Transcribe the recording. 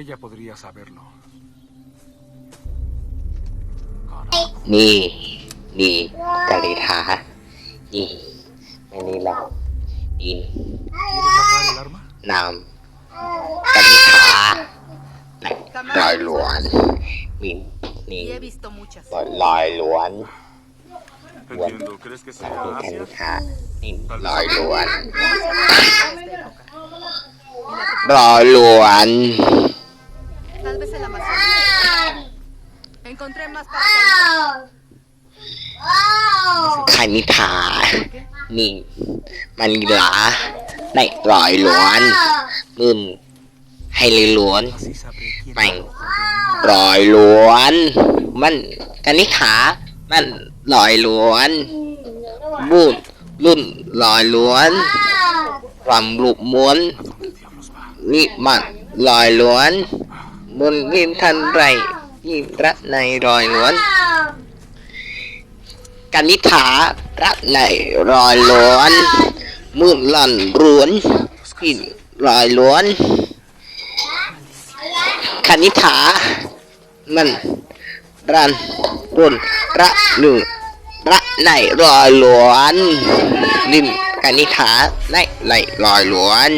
Ella podría saberlo. นี่ นี่กะลิทานี่ไม่นี่เราอิน ¿Quieres bajar el arma? นามกะลิทาไหนลอยหลวนมินนี่ Y he visto muchas. ลอยหลวน Entiendo. ¿Crees que นี่ sea กะลิ Asia? ทานี่ลอยหลวน De esta época. ลอยหลวน Tal vez el Amazonas. Encontré más para ใคานิทานี่มันหลือในลอยหลวนมึนให้เลยหลวน Así sabré quién Bang. es el ลอยหลวน มันกันนิขา มันลอยหลวนบุญรุ่นลอยหลวนรำลุกม้วนนี่มันลอยหลวน บนริมทันไรยิ่งรักในลอยหลวน กันนิฐารักในลอยหลวนมืดลั่นรวนที่ลอยหลวนคณิฐา มันรันรุนระหนึ่งระในลอยหลวนลิมคณิฐาในไหลลอยหลวน